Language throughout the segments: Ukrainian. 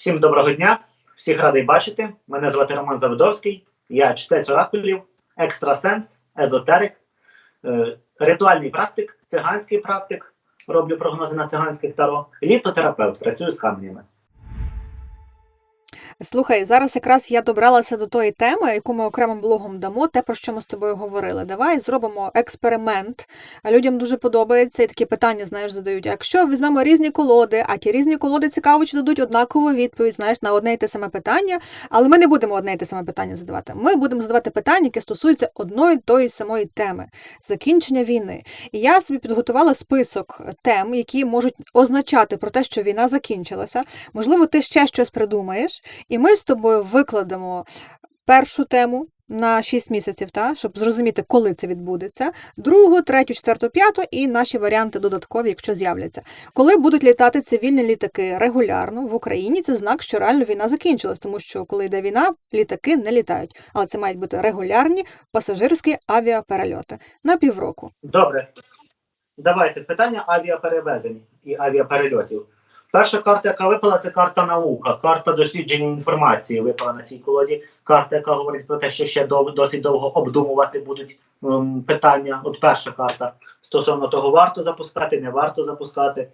Всім доброго дня, всіх радий бачити. Мене звати Роман Заводовський, я чтець оракулів, екстрасенс, езотерик, е, ритуальний практик, циганський практик. Роблю прогнози на циганських таро, літотерапевт, працюю з каменями. Слухай, зараз якраз я добралася до тої теми, яку ми окремим блогом дамо, те, про що ми з тобою говорили. Давай зробимо експеримент. Людям дуже подобається і такі питання, знаєш, задають. Якщо візьмемо різні колоди, а ті різні колоди цікаво, чи дадуть однакову відповідь, знаєш, на одне й те саме питання, але ми не будемо одне й те саме питання задавати. Ми будемо задавати питання, які стосуються одної тої самої теми закінчення війни. І я собі підготувала список тем, які можуть означати про те, що війна закінчилася. Можливо, ти ще щось придумаєш, і ми з тобою викладемо першу тему на 6 місяців, та, щоб зрозуміти, коли це відбудеться, другу, третю, четверту, п'яту і наші варіанти додаткові, якщо з'являться. Коли будуть літати цивільні літаки регулярно в Україні, це знак, що реально війна закінчилась, тому що коли йде війна, літаки не літають. Але це мають бути регулярні пасажирські авіаперельоти на півроку. Добре, давайте питання авіаперевезень і авіаперельотів. Перша карта, яка випала, це карта наука, карта дослідження інформації випала на цій колоді. Карта, яка говорить про те, що ще дов, досить довго обдумувати будуть ем, питання. От перша карта стосовно того, варто запускати, не варто запускати.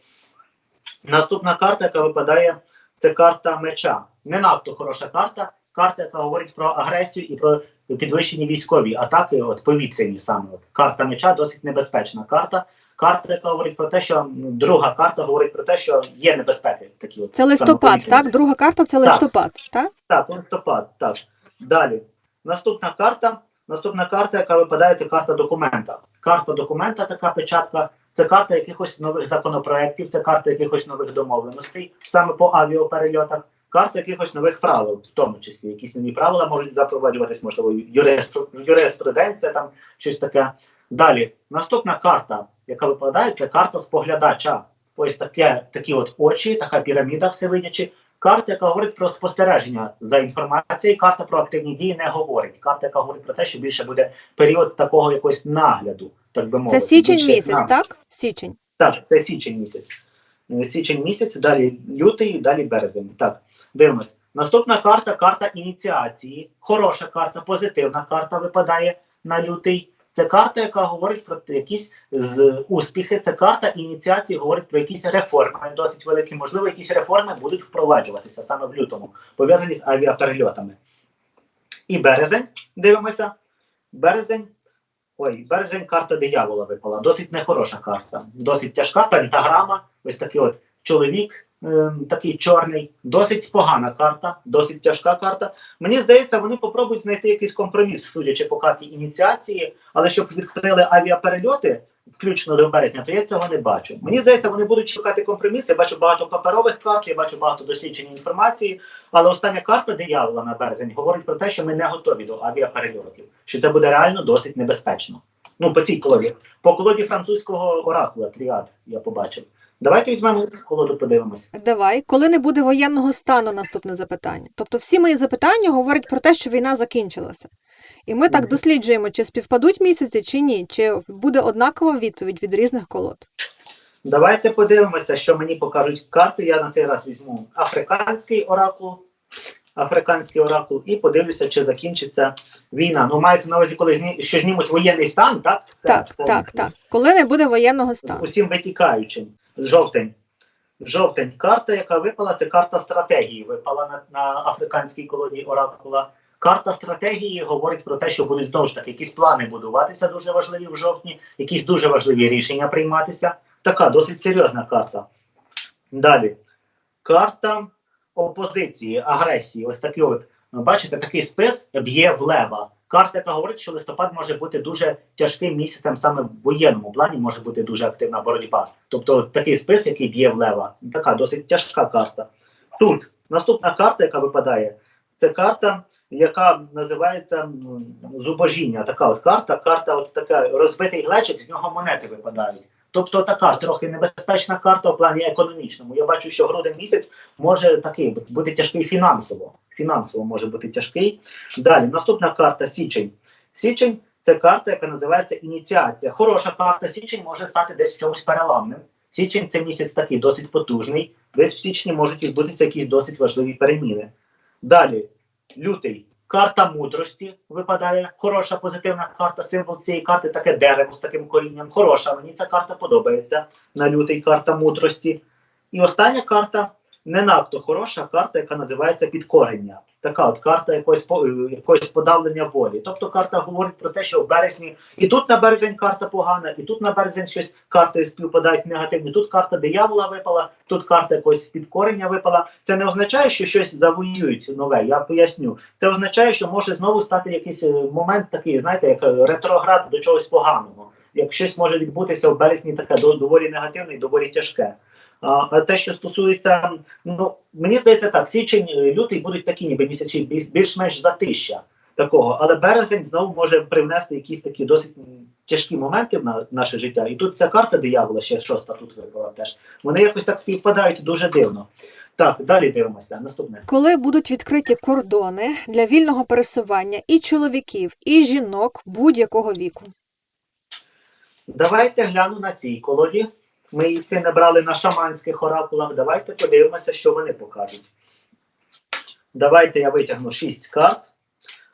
Наступна карта, яка випадає, це карта меча. Не надто хороша карта. Карта, яка говорить про агресію і про підвищені військові атаки, от повітряні саме. От. Карта меча досить небезпечна карта. Карта, яка говорить про те, що друга карта говорить про те, що є небезпеки. Такі от Це листопад, так? Друга карта це Так. листопад, так? Так, листопад, так. Далі. Наступна карта. Наступна карта, яка випадає, це карта документа. Карта документа, така печатка. Це карта якихось нових законопроєктів, це карта якихось нових домовленостей, саме по авіаперельотах, карта якихось нових правил, в тому числі. Якісь нові правила можуть запроваджуватись, можливо, юриспру- юриспруденція, там щось таке. Далі. Наступна карта, яка випадає, це карта споглядача. Ось таке, такі от очі, така піраміда всевидячі. Карта, яка говорить про спостереження за інформацією, карта про активні дії не говорить. Карта, яка говорить про те, що більше буде період такого якогось нагляду, так би мовити. Це січень Більше місяць, нагляду. так? Січень. Так, це січень місяць. Е, Січень місяць, далі лютий, далі березень. Так, дивимось. Наступна карта карта ініціації. Хороша карта, позитивна карта випадає на лютий. Це карта, яка говорить про якісь з успіхи. Це карта ініціації, говорить про якісь реформи, досить великі. Можливо, якісь реформи будуть впроваджуватися саме в лютому, пов'язані з авіаперельотами. І березень, дивимося. Березень. Ой, березень карта диявола випала. Досить нехороша карта. Досить тяжка пентаграма. Ось такий от чоловік, е, такий чорний. Досить погана карта, досить тяжка карта. Мені здається, вони попробують знайти якийсь компроміс, судячи по карті ініціації, але щоб відкрили авіаперельоти, включно до березня, то я цього не бачу. Мені здається, вони будуть шукати компроміс. Я бачу багато паперових карт, я бачу багато досліджень інформації. Але остання карта диявола на березень говорить про те, що ми не готові до авіаперельотів, що це буде реально досить небезпечно. Ну, по цій колоді. По колоді французького оракула тріад я побачив. Давайте візьмемо іншу колоду, подивимось. Давай, коли не буде воєнного стану, наступне запитання. Тобто всі мої запитання говорять про те, що війна закінчилася. І ми так досліджуємо, чи співпадуть місяці, чи ні, чи буде однакова відповідь від різних колод. Давайте подивимося, що мені покажуть карти. Я на цей раз візьму африканський оракул. Африканський оракул, і подивлюся, чи закінчиться війна. Ну, мається на увазі, коли зні... що знімуть воєнний стан, так? Так, так, повністю. так. Коли не буде воєнного стану. усім витікаючим. Жовтень. Жовтень. Карта, яка випала, це карта стратегії. Випала на, на африканській колоді Оракула. Карта стратегії говорить про те, що будуть знову ж таки якісь плани будуватися дуже важливі в жовтні, якісь дуже важливі рішення прийматися. Така досить серйозна карта. Далі. Карта опозиції, агресії. Ось такий от, бачите, такий спис б'є в лева. Карта, яка говорить, що листопад може бути дуже тяжким місяцем саме в воєнному плані, може бути дуже активна боротьба. Тобто такий спис, який б'є в лева, така досить тяжка карта. Тут наступна карта, яка випадає, це карта, яка називається зубожіння. Така от карта, карта, от така розбитий глечик, з нього монети випадають. Тобто така трохи небезпечна карта в плані економічному. Я бачу, що грудень місяць може такий бути тяжкий фінансово. Фінансово може бути тяжкий. Далі, наступна карта січень. Січень це карта, яка називається ініціація. Хороша карта січень може стати десь в чомусь переламним. Січень це місяць такий досить потужний, Десь в січні можуть відбутися якісь досить важливі переміни. Далі, лютий. Карта мудрості випадає. Хороша позитивна карта. Символ цієї карти таке дерево з таким корінням. Хороша. Мені ця карта подобається. На лютий карта мудрості. І остання карта не надто хороша карта, яка називається підкорення. Така от карта якогось, по- е, якогось подавлення волі. Тобто карта говорить про те, що в березні і тут на березень карта погана, і тут на березень щось карти співпадають негативні. Тут карта диявола випала, тут карта якогось підкорення випала. Це не означає, що щось завоюють нове. Я поясню. Це означає, що може знову стати якийсь е, момент такий, знаєте, як е, ретроград до чогось поганого. Як щось може відбутися в березні, таке доволі негативне і доволі тяжке. А а те, що стосується, ну мені здається, так, січень, е, лютий будуть такі, ніби місяці більш- більш-менш затища такого, але березень знову може привнести якісь такі досить тяжкі моменти в на наше життя. І тут ця карта диявола, ще шоста тут випала теж. Вони якось так співпадають дуже дивно. Так, далі дивимося. Наступне. Коли будуть відкриті кордони для вільного пересування і чоловіків, і жінок будь-якого віку. Давайте гляну на цій колоді. Ми їх це не брали на шаманських оракулах. Давайте подивимося, що вони покажуть. Давайте я витягну 6 карт.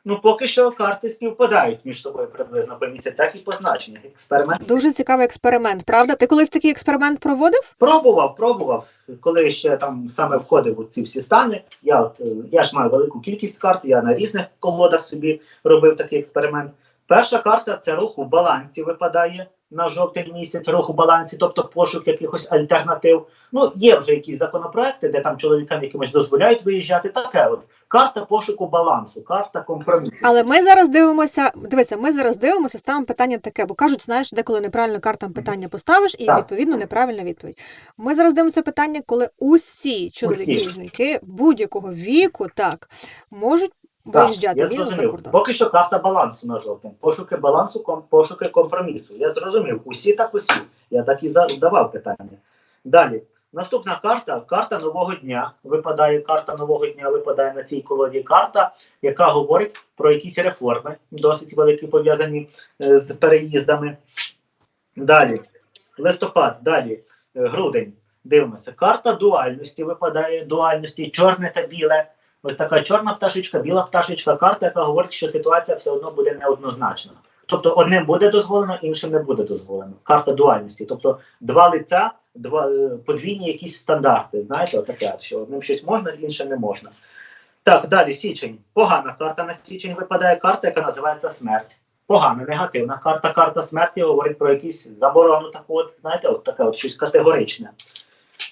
Ну, поки що карти співпадають між собою приблизно по місяцях і по значеннях. Експеримент. Дуже цікавий експеримент, правда? Ти колись такий експеримент проводив? Пробував, пробував. Коли ще там саме входив у ці всі стани. Я, от, е, я ж маю велику кількість карт, я на різних колодах собі робив такий експеримент. Перша карта це рух у балансі випадає на жовтий місяць, рух у балансі, тобто пошук якихось альтернатив. Ну, є вже якісь законопроекти, де там чоловікам якимось дозволяють виїжджати. Таке от карта пошуку балансу, карта компромісу. Але ми зараз дивимося. Дивися, ми зараз дивимося, ставимо питання таке, бо кажуть, знаєш, деколи неправильно картам питання поставиш, і Так. відповідно неправильна відповідь. Ми зараз дивимося питання, коли усі чоловіки жінки будь-якого віку так можуть Так, виїжджати я вільно за кордон. Поки що карта балансу на жовтим. Пошуки балансу, ком- пошуки компромісу. Я зрозумів. Усі так усі. Я так і задавав питання. Далі. Наступна карта карта нового дня. Випадає карта нового дня, випадає на цій колоді карта, яка говорить про якісь реформи, досить великі, пов'язані е, з переїздами. Далі. Листопад, далі. е, Грудень. Дивимося. Карта дуальності випадає дуальності, чорне та біле. Ось така чорна пташечка, біла пташечка, карта, яка говорить, що ситуація все одно буде неоднозначна. Тобто одним буде дозволено, іншим не буде дозволено. Карта дуальності. Тобто два лиця, два е, подвійні якісь стандарти. Знаєте, отаке, що одним щось можна, іншим не можна. Так, далі січень. Погана карта на січень випадає карта, яка називається смерть. Погана, негативна карта. Карта смерті говорить про якісь заборону, таку от, знаєте, от таке от щось категоричне.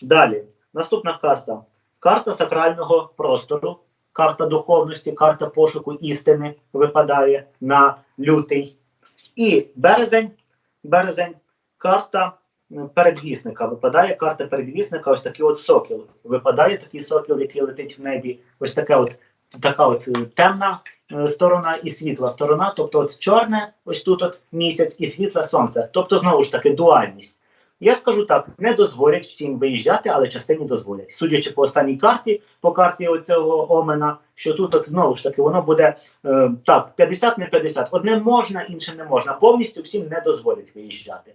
Далі, наступна карта. Карта сакрального простору, карта духовності, карта пошуку істини випадає на лютий. І березень, березень, карта передвісника. Випадає карта передвісника, ось такий от сокіл. Випадає такий сокіл, який летить в небі. Ось таке от, така от е, темна е, сторона і світла сторона. Тобто, от чорне, ось тут от місяць і світле сонце. Тобто, знову ж таки, дуальність. Я скажу так: не дозволять всім виїжджати, але частині дозволять. Судячи по останній карті, по карті оцього омена, що тут от знову ж таки воно буде е, так, 50 на 50. Одним можна, іншим не можна. Повністю всім не дозволять виїжджати.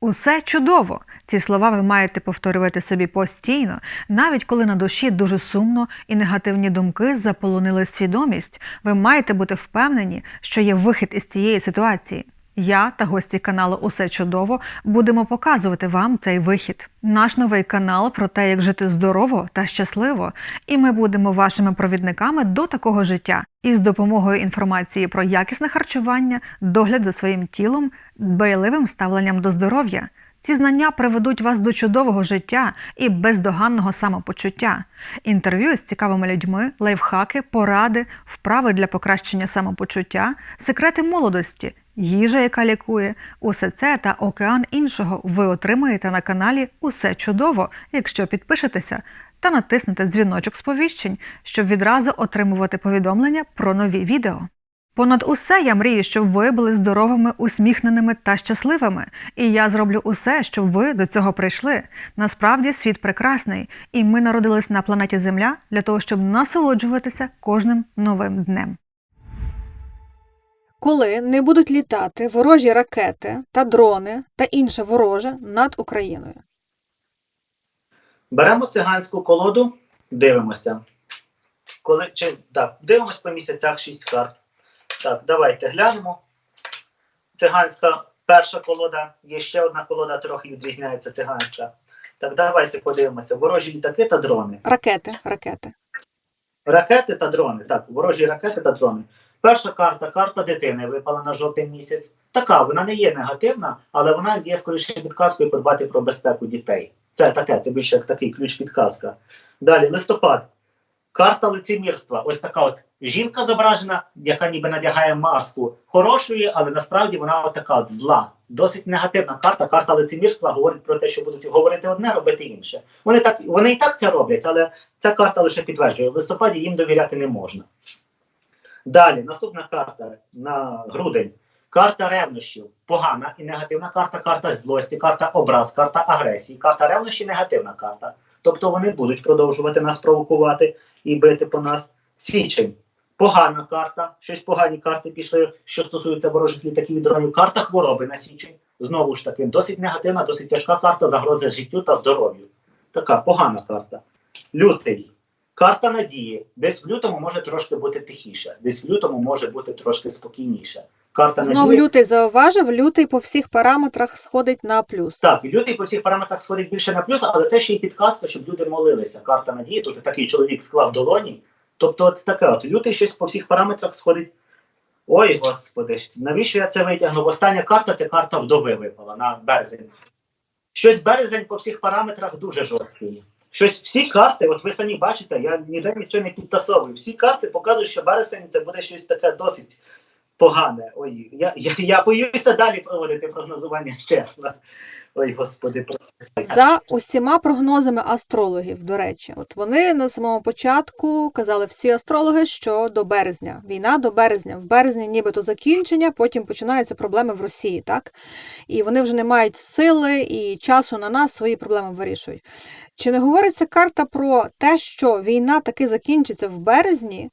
Усе чудово. Ці слова ви маєте повторювати собі постійно, навіть коли на душі дуже сумно і негативні думки заполонили свідомість. Ви маєте бути впевнені, що є вихід із цієї ситуації. Я та гості каналу Усе чудово будемо показувати вам цей вихід. Наш новий канал про те, як жити здорово та щасливо, і ми будемо вашими провідниками до такого життя із допомогою інформації про якісне харчування, догляд за своїм тілом, дбайливим ставленням до здоров'я. Ці знання приведуть вас до чудового життя і бездоганного самопочуття. Інтерв'ю з цікавими людьми, лайфхаки, поради, вправи для покращення самопочуття, секрети молодості, їжа, яка лікує. Усе це та океан іншого ви отримаєте на каналі Усе чудово, якщо підпишетеся та натиснете дзвіночок сповіщень, щоб відразу отримувати повідомлення про нові відео. Понад усе я мрію, щоб ви були здоровими, усміхненими та щасливими. І я зроблю усе, щоб ви до цього прийшли. Насправді світ прекрасний, і ми народились на планеті Земля для того, щоб насолоджуватися кожним новим днем. Коли не будуть літати ворожі ракети та дрони та інше вороже над Україною. Беремо циганську колоду, дивимося. Коли, чи, так, дивимося по місяцях 6 карт. Так, давайте глянемо. Циганська перша колода, є ще одна колода, трохи відрізняється циганська. Так, давайте подивимося. Ворожі літаки та дрони. Ракети, ракети. Ракети та дрони. Так, ворожі ракети та дрони. Перша карта, карта дитини випала на жовтий місяць. Така, вона не є негативна, але вона є скоріше підказкою подбати про безпеку дітей. Це таке, це більше як такий ключ-підказка. Далі, листопад. Карта лицемірства. Ось така от жінка зображена, яка ніби надягає маску хорошої, але насправді вона така от зла. Досить негативна карта. Карта лицемірства говорить про те, що будуть говорити одне, робити інше. Вони так, вони і так це роблять, але ця карта лише підтверджує, в листопаді їм довіряти не можна. Далі, наступна карта на грудень. Карта ревнощів. Погана і негативна карта, карта злості, карта образ, карта агресії. Карта ревнощі негативна карта. Тобто вони будуть продовжувати нас провокувати і бити по нас. Січень. Погана карта. Щось погані карти пішли, що стосується ворожих літаків і дронів. Карта хвороби на січень. Знову ж таки, досить негативна, досить тяжка карта загрози життю та здоров'ю. Така погана карта. Лютий. Карта надії. Десь в лютому може трошки бути тихіше, десь в лютому може бути трошки спокійніше. Карта Знов надії. лютий зауважив, лютий по всіх параметрах сходить на плюс. Так, лютий по всіх параметрах сходить більше на плюс, але це ще й підказка, щоб люди молилися. Карта надії, тут такий чоловік склав долоні. Тобто, от таке, от лютий щось по всіх параметрах сходить. Ой, господи, навіщо я це витягнув? Остання карта це карта вдови випала на березень. Щось березень по всіх параметрах дуже жорсткий. Щось всі карти, от ви самі бачите, я ніде нічого не підтасовую. Всі карти показують, що вересень це буде щось таке досить погане. Ой, я, я, я боюся далі проводити прогнозування, чесно. Ой, господи, За усіма прогнозами астрологів, до речі, от вони на самому початку казали всі астрологи, що до березня, війна до березня. В березні нібито закінчення, потім починаються проблеми в Росії, так? І вони вже не мають сили і часу на нас свої проблеми вирішують. Чи не говориться карта про те, що війна таки закінчиться в березні,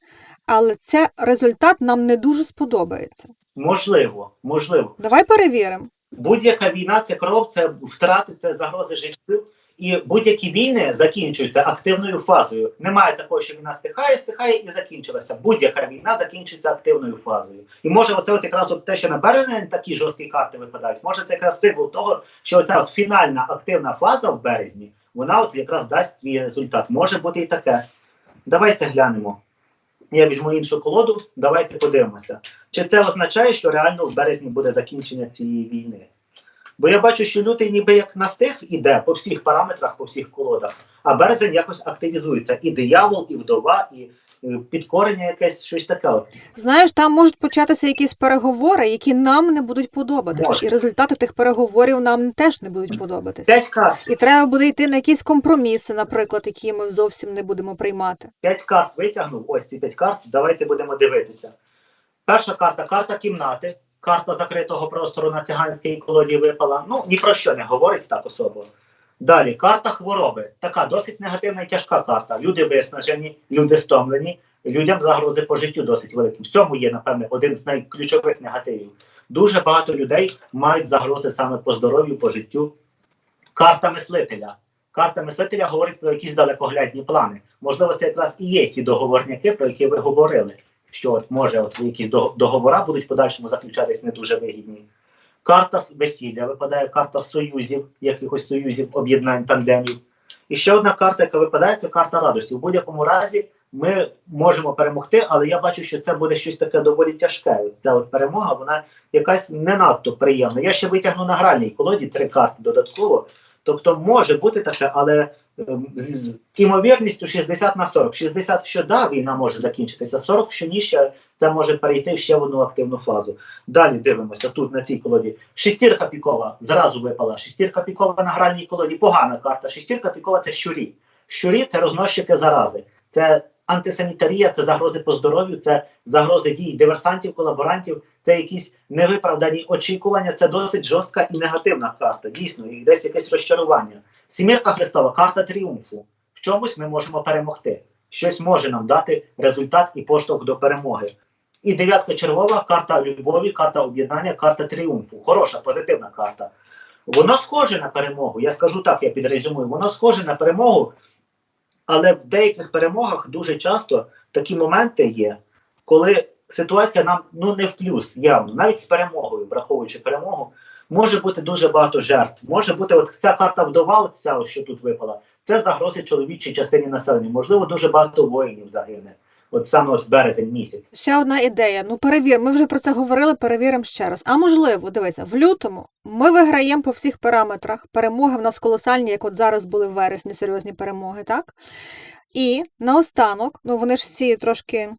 але це результат нам не дуже сподобається? можливо, можливо. Давай перевіримо. Будь-яка війна це кров, це втрати, це загрози життю. І будь-які війни закінчуються активною фазою. Немає такого, що війна стихає, стихає і закінчилася. Будь-яка війна закінчується активною фазою. І може, оце от якраз от те, що на березні такі жорсткі карти випадають, може це якраз символ того, що оця от фінальна активна фаза в березні, вона от якраз дасть свій результат. Може бути і таке. Давайте глянемо. Я візьму іншу колоду, давайте подивимося. Чи це означає, що реально в березні буде закінчення цієї війни? Бо я бачу, що лютий ніби як настиг іде по всіх параметрах, по всіх колодах, а березень якось активізується. І диявол, і вдова, і підкорення якесь щось таке. Знаєш, там можуть початися якісь переговори, які нам не будуть подобатися, Може. і результати тих переговорів нам теж не будуть подобатися. П'ять карт, І треба буде йти на якісь компроміси, наприклад, які ми зовсім не будемо приймати. п'ять карт витягнув. Ось ці п'ять карт. Давайте будемо дивитися. Перша карта карта кімнати, карта закритого простору на циганській колоді випала. Ну, ні про що не говорить так особо. Далі карта хвороби. Така досить негативна і тяжка карта. Люди виснажені, люди стомлені, людям загрози по життю досить великі. В цьому є, напевне, один з найключових негативів. Дуже багато людей мають загрози саме по здоров'ю, по життю. Карта мислителя. Карта мислителя говорить про якісь далекоглядні плани. Можливо, це якраз і є ті договорняки, про які ви говорили. Що от може от якісь до- договора будуть в подальшому заключатись не дуже вигідні. Карта весілля випадає карта союзів, якихось союзів, об'єднань, тандемів. І ще одна карта, яка випадає, це карта радості. У будь-якому разі ми можемо перемогти, але я бачу, що це буде щось таке доволі тяжке. Ця от перемога, вона якась не надто приємна. Я ще витягну на гральній колоді три карти додатково. Тобто може бути таке, але з, з імовірністю 60 на 40. 60, що да, війна може закінчитися, 40, що ні, ще це може перейти ще в одну активну фазу. Далі дивимося тут на цій колоді. Шестірка пікова зразу випала. Шестірка пікова на гральній колоді. Погана карта. Шестірка пікова це щурі. Щурі це розносчики зарази. Це антисанітарія, це загрози по здоров'ю, це загрози дій диверсантів, колаборантів, це якісь невиправдані очікування. Це досить жорстка і негативна карта. Дійсно, і десь якесь розчарування. Сімірка Христова, карта тріумфу. В чомусь ми можемо перемогти. Щось може нам дати результат і поштовх до перемоги. І дев'ятка червова, карта любові, карта об'єднання, карта тріумфу. Хороша, позитивна карта. Воно схоже на перемогу. Я скажу так, я підрезюмую, воно схоже на перемогу, але в деяких перемогах дуже часто такі моменти є, коли ситуація нам ну не в плюс, явно, навіть з перемогою, враховуючи перемогу, може бути дуже багато жертв. Може бути, от ця карта вдова, ця, що тут випала, це загрози чоловічій частині населення. Можливо, дуже багато воїнів загине. От саме от березень місяць. Ще одна ідея. Ну перевір, ми вже про це говорили, перевіримо ще раз. А можливо, дивися, в лютому ми виграємо по всіх параметрах. Перемоги в нас колосальні, як от зараз були в вересні, серйозні перемоги, так? І наостанок, ну вони ж всі трошки.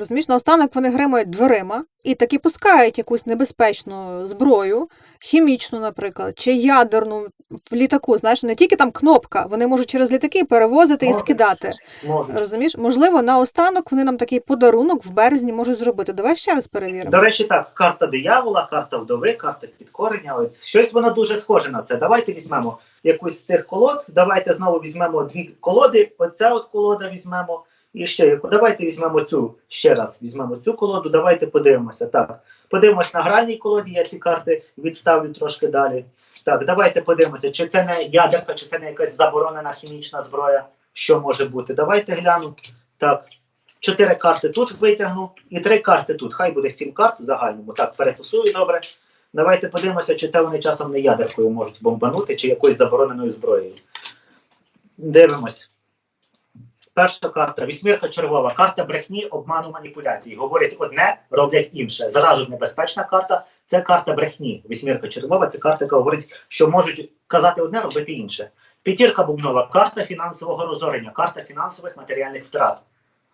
Розумієш, наостанок вони гримають дверима і таки пускають якусь небезпечну зброю, хімічну, наприклад, чи ядерну в літаку. Знаєш, не тільки там кнопка, вони можуть через літаки перевозити і скидати. Можуть. Розумієш, можливо, наостанок вони нам такий подарунок в березні можуть зробити. Давай ще раз перевіримо. До речі, так, карта диявола, карта вдови, карта підкорення. От щось воно дуже схоже на це. Давайте візьмемо якусь з цих колод. Давайте знову візьмемо дві колоди. Оця от колода візьмемо. І ще яку. Давайте візьмемо цю ще раз. Візьмемо цю колоду. Давайте подивимося. Так, подивимось на гральній колоді. Я ці карти відставлю трошки далі. Так, давайте подивимося, чи це не ядерка, чи це не якась заборонена хімічна зброя. Що може бути? Давайте гляну. Так, чотири карти тут витягну і три карти тут. Хай буде сім карт в загальному. Так, перетусую добре. Давайте подивимося, чи це вони часом не ядеркою можуть бомбанути, чи якоюсь забороненою зброєю. Дивимось. Перша карта вісьмірка чергова. Карта брехні, обману, маніпуляцій. Говорять одне, роблять інше. Зразу небезпечна карта це карта брехні. Вісьмірка чергова це карта, яка говорить, що можуть казати одне, робити інше. П'ятірка бубнова карта фінансового розорення, карта фінансових матеріальних втрат.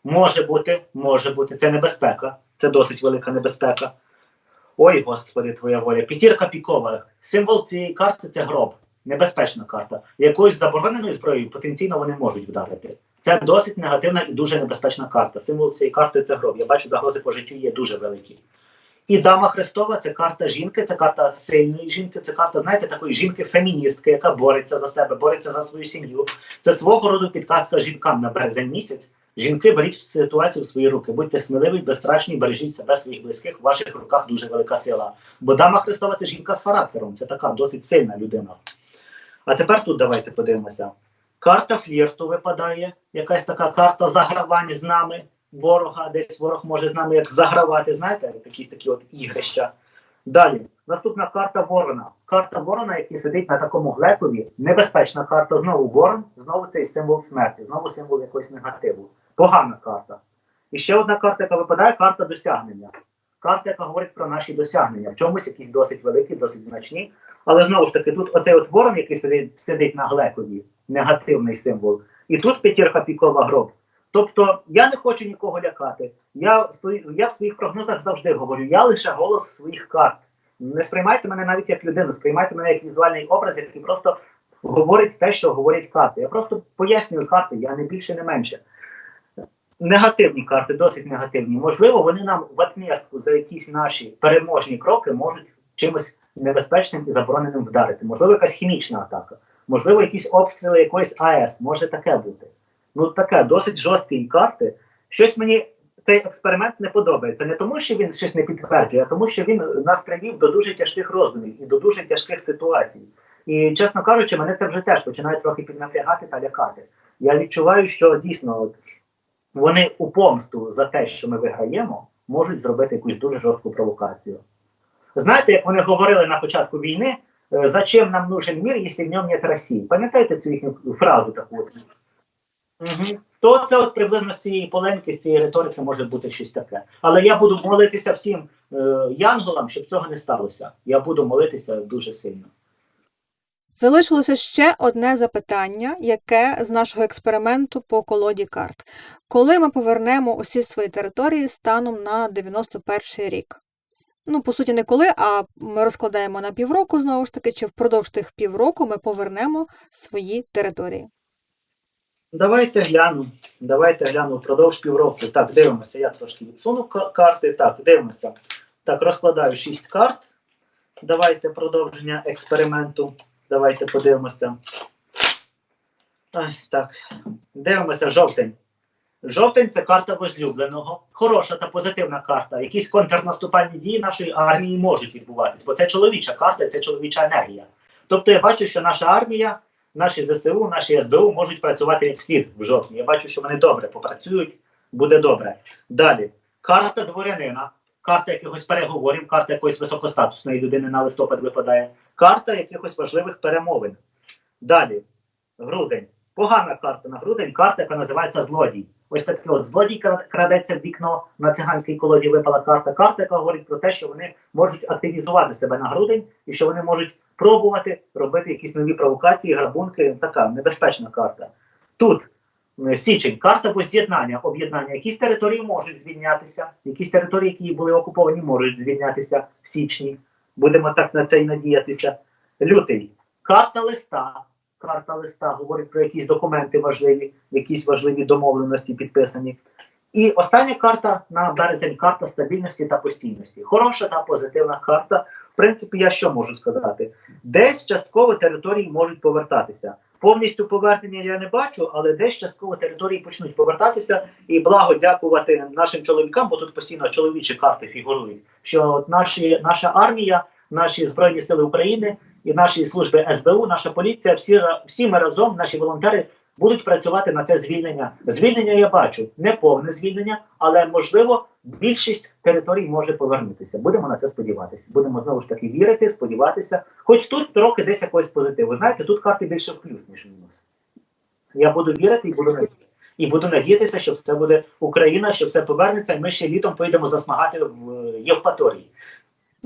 Може бути, може бути. Це небезпека, це досить велика небезпека. Ой, господи, твоя воля. П'ятірка пікова. Символ цієї карти це гроб. Небезпечна карта. Якоюсь забороненою зброєю потенційно вони можуть вдарити. Це досить негативна і дуже небезпечна карта. Символ цієї карти це гроб. Я бачу, загрози по життю є дуже великі. І дама Христова це карта жінки, це карта сильної жінки, це карта, знаєте, такої жінки-феміністки, яка бореться за себе, бореться за свою сім'ю. Це свого роду підказка жінкам на березень місяць. Жінки, беріть ситуацію в свої руки, будьте сміливі, безстрашні, бережіть себе, своїх близьких. В ваших руках дуже велика сила. Бо дама Христова це жінка з характером, це така досить сильна людина. А тепер тут давайте подивимося. Карта флірту випадає, якась така карта загравань з нами, ворога, десь ворог може з нами як загравати, знаєте, якісь такі от ігрища. Далі, наступна карта ворона. Карта ворона, який сидить на такому глекові, небезпечна карта. Знову ворон, знову цей символ смерті, знову символ якогось негативу. Погана карта. І ще одна карта, яка випадає, карта досягнення. Карта, яка говорить про наші досягнення. В чомусь якісь досить великі, досить значні. Але знову ж таки, тут оцей от ворон, який сидить, сидить на глекові, негативний символ. І тут п'ятірка пікова гроб. Тобто я не хочу нікого лякати. Я, я в своїх прогнозах завжди говорю, я лише голос своїх карт. Не сприймайте мене навіть як людину, сприймайте мене як візуальний образ, який просто говорить те, що говорять карти. Я просто пояснюю карти, я не більше, не менше. Негативні карти, досить негативні. Можливо, вони нам в отмістку за якісь наші переможні кроки можуть чимось небезпечним і забороненим вдарити. Можливо, якась хімічна атака, можливо, якісь обстріли якоїсь АЕС, може таке бути. Ну, таке досить жорсткі карти. Щось мені цей експеримент не подобається. Не тому, що він щось не підтверджує, а тому, що він нас привів до дуже тяжких роздумів і до дуже тяжких ситуацій. І, чесно кажучи, мене це вже теж починає трохи піднапрягати та лякати. Я відчуваю, що дійсно от, вони у помсту за те, що ми виграємо, можуть зробити якусь дуже жорстку провокацію. Знаєте, як вони говорили на початку війни, е, зачем нам нужен мир, якщо в ньому нет Росії? Пам'ятаєте цю їхню фразу таку? От? Угу. То це от приблизно з цієї полемки, з цієї риторики може бути щось таке. Але я буду молитися всім е, янголам, щоб цього не сталося. Я буду молитися дуже сильно. Залишилося ще одне запитання, яке з нашого експерименту по колоді карт. Коли ми повернемо усі свої території станом на 91 рік? Ну, по суті, не коли, а ми розкладаємо на півроку, знову ж таки, чи впродовж тих півроку ми повернемо свої території. Давайте гляну. Давайте гляну впродовж півроку. Так, дивимося. Я трошки відсуну карти. Так, дивимося. Так, розкладаю 6 карт. Давайте продовження експерименту. Давайте подивимося. Ай, так, дивимося жовтень. Жовтень це карта возлюбленого. Хороша та позитивна карта. Якісь контрнаступальні дії нашої армії можуть відбуватись, бо це чоловіча карта, це чоловіча енергія. Тобто я бачу, що наша армія, наші ЗСУ, наші СБУ можуть працювати як слід в жовтні. Я бачу, що вони добре попрацюють, буде добре. Далі, карта дворянина, карта якихось переговорів, карта якоїсь високостатусної людини на листопад випадає, карта якихось важливих перемовин. Далі, грудень. Погана карта на грудень, карта, яка називається злодій. Ось такий от злодій крадеться в вікно на циганській колоді. Випала карта. Карта, яка говорить про те, що вони можуть активізувати себе на грудень і що вони можуть пробувати робити якісь нові провокації, грабунки. Така небезпечна карта. Тут е, січень, карта воз'єднання, об'єднання. Якісь території можуть звільнятися, якісь території, які були окуповані, можуть звільнятися в січні. Будемо так на це й надіятися. Лютий, карта листа. Карта листа говорить про якісь документи важливі, якісь важливі домовленості підписані. І остання карта на березень карта стабільності та постійності. Хороша та позитивна карта. В принципі, я що можу сказати? Десь частково території можуть повертатися. Повністю повернення я не бачу, але десь частково території почнуть повертатися. І благо дякувати нашим чоловікам, бо тут постійно чоловічі карти фігурують. Що наші, наша армія, наші збройні сили України і наші служби СБУ, наша поліція, всі, всі ми разом, наші волонтери будуть працювати на це звільнення. Звільнення я бачу не повне звільнення, але можливо більшість територій може повернутися. Будемо на це сподіватися. Будемо знову ж таки вірити, сподіватися. Хоч тут трохи десь якогось позитиву. Знаєте, тут карти більше в плюс, ніж в мінус. Я буду вірити і буду надіятися. І буду надіятися, що все буде Україна, що все повернеться, і ми ще літом поїдемо засмагати в е, Євпаторії.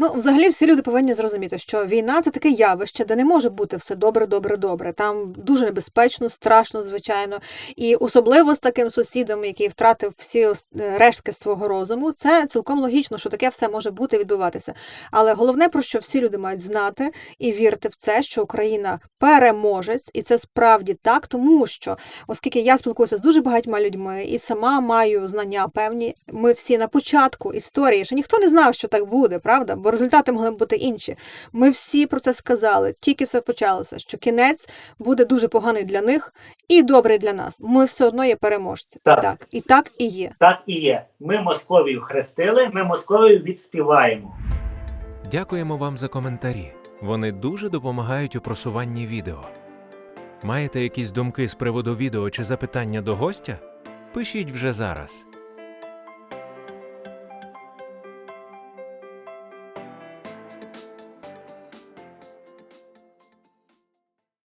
Ну, взагалі, всі люди повинні зрозуміти, що війна це таке явище, де не може бути все добре, добре, добре. Там дуже небезпечно, страшно, звичайно. І особливо з таким сусідом, який втратив всі е, рештки свого розуму, це цілком логічно, що таке все може бути відбуватися. Але головне, про що всі люди мають знати і вірити в це, що Україна переможець, і це справді так, тому що, оскільки я спілкуюся з дуже багатьма людьми і сама маю знання певні, ми всі на початку історії, ще ніхто не знав, що так буде, правда? Бо результати могли б бути інші. Ми всі про це сказали, тільки все почалося, що кінець буде дуже поганий для них і добрий для нас. Ми все одно є переможці. Так. так. І так і є. Так і є. Ми Московію хрестили, ми Московію відспіваємо. Дякуємо вам за коментарі. Вони дуже допомагають у просуванні відео. Маєте якісь думки з приводу відео чи запитання до гостя? Пишіть вже зараз.